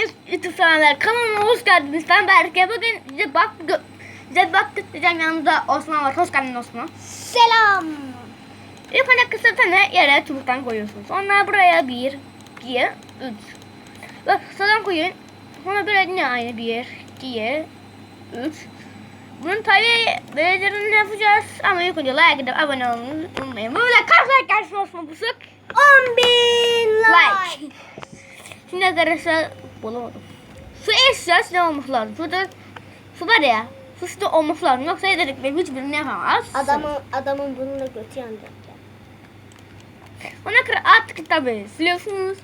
YouTube severler kanalıma hoş geldiniz. Ben Berke. Bugün size bak gö- size bak göstereceğim. Yanımda Osman var. Hoş geldin Osman. Selam. İlk önce kısa tane yere çubuktan koyuyorsunuz. Sonra buraya bir, iki, üç. Bak kısadan koyun. Sonra böyle yine aynı bir, iki, üç. Bunun tabi belirlerini yapacağız. Ama ilk önce like edip abone olmayı unutmayın. Böyle kaç like gelsin Osman bu sık? 10 bin like. Like. Şimdi arkadaşlar bulamadım. Su eşyası ne olması lazım? Suda su var ya. Su suda olması lazım. Yoksa dedik benim hiçbirini yapamaz. Adamın adamın burnuna götü yanacak. Ona kadar artık tabi siliyorsunuz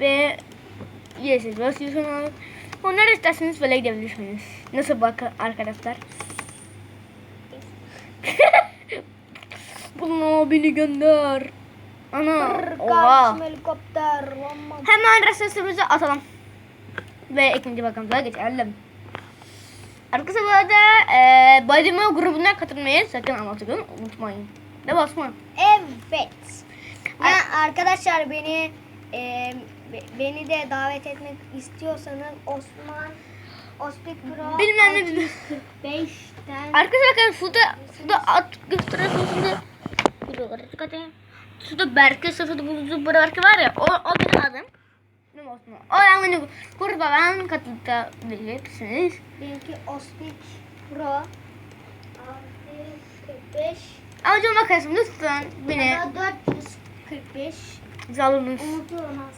ve yeşil basıyorsunuz. Onları isterseniz böyle gidebilirsiniz. Nasıl bakın arkadaşlar? Bunu beni gönder. Ana. Oha. Hemen resesimizi atalım. Ve ikinci bakanlığa geçelim. Arkadaşlar bu arada e, Badime grubuna katılmayı sakın ama sakın unutmayın. Ne basma? Evet. Ya arkadaşlar beni e, be- beni de davet etmek istiyorsanız Osman Ospik Pro Bilmem ne bilmem. 645'ten Arkadaşlar bakın suda suda at gösteriyorsunuz suda. Suda Berke sırfı bulucu Berke var ya o, o benim adım. Osman. O ben beni gruba katılabilirsiniz. benimki Ospik Pro 645 Ama canım bakarsın lütfen beni ya da 445 zalınız. unutuyorum az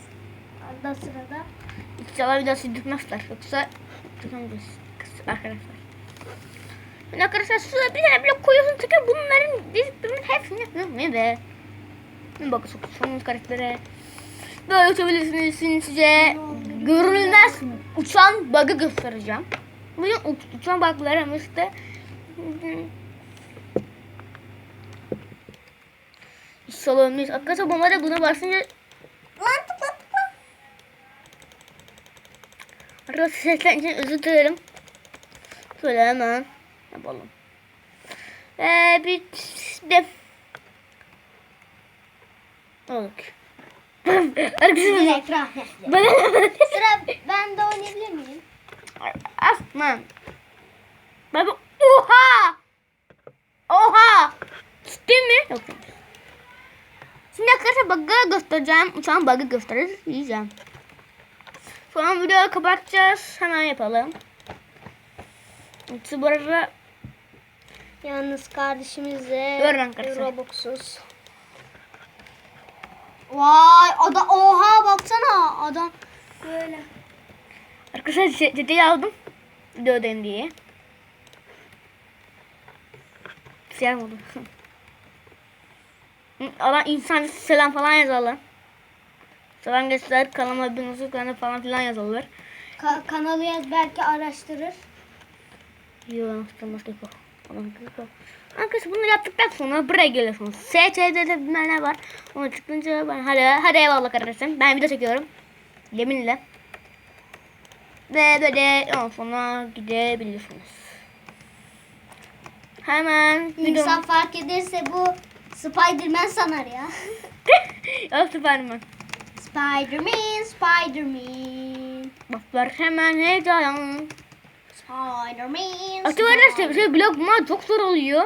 arada sırada. İnşallah bir daha sildirmezler. Yoksa tutamayacağız arkadaşlar. Ben arkadaşlar suya bir tane blok koyuyorsun tıkır bunların birbirinin hepsini yapıyorum be. Bakın sokuyorsunuz karaktere. Böyle uçabilirsiniz Şimdi size görünmez uçan bug'ı göstereceğim. Bugün uç- uçan bug'ları ama işte Salonumuz. Arkadaşlar bunlara buna basınca. Arkadaşlar seslen için özür dilerim. Şöyle hemen yapalım. Ve bitti. Olduk. Arkadaşlar ben Sıra ben de oynayabilir miyim? Aslan. Baba oha! Oha! Ciddi mi? Yok. Şimdi arkadaşlar bug'ı göstereceğim. Uçağın bug'ı gösteririz. Yiyeceğim. Sonra videoyu kapatacağız. Hemen yapalım. Bu arada Yalnız arkadaşlar. Robux'uz. Vay adam oha baksana adam böyle. arkadaşlar ciddiye aldım. Videodayım diye. Siyah oldu. Allah insan selam falan yazarlar. Selam göster kanalıma bir nasıl kanalı falan filan yazarlar. Ka- kanalı yaz belki araştırır. Yok başka yok. Arkadaşlar bunu yaptıktan sonra buraya geliyorsunuz. STD'de bilmem ne var. Onu çıkınca ben hadi hadi eyvallah kardeşim. Ben video çekiyorum. Yeminle. Ve böyle ondan sonra gidebilirsiniz. Hemen İnsan fark ederse bu Spiderman sanar ya. Ya Süperman. Spiderman, Spiderman. Baklar hemen heyecan. Spiderman. Arkadaşlar şey, blok bulmak çok zor oluyor.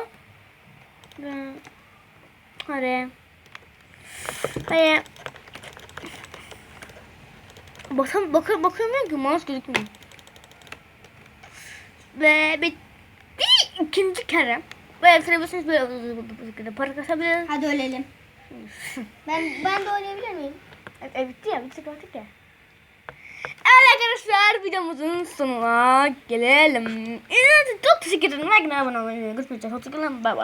Hadi. Hadi. Bakın bakın bakamıyorum ki mouse gözükmüyor. Ve bitti ikinci kere. Böyle bitirebilirsiniz böyle para kasabilirsiniz. Hadi ölelim. Ben ben de oynayabilir miyim? E, bitti ya bitti kapattık ya. Evet arkadaşlar videomuzun sonuna gelelim. İçin çok teşekkür ederim. Like abone olmayı unutmayın. Hoşçakalın. Bay bay.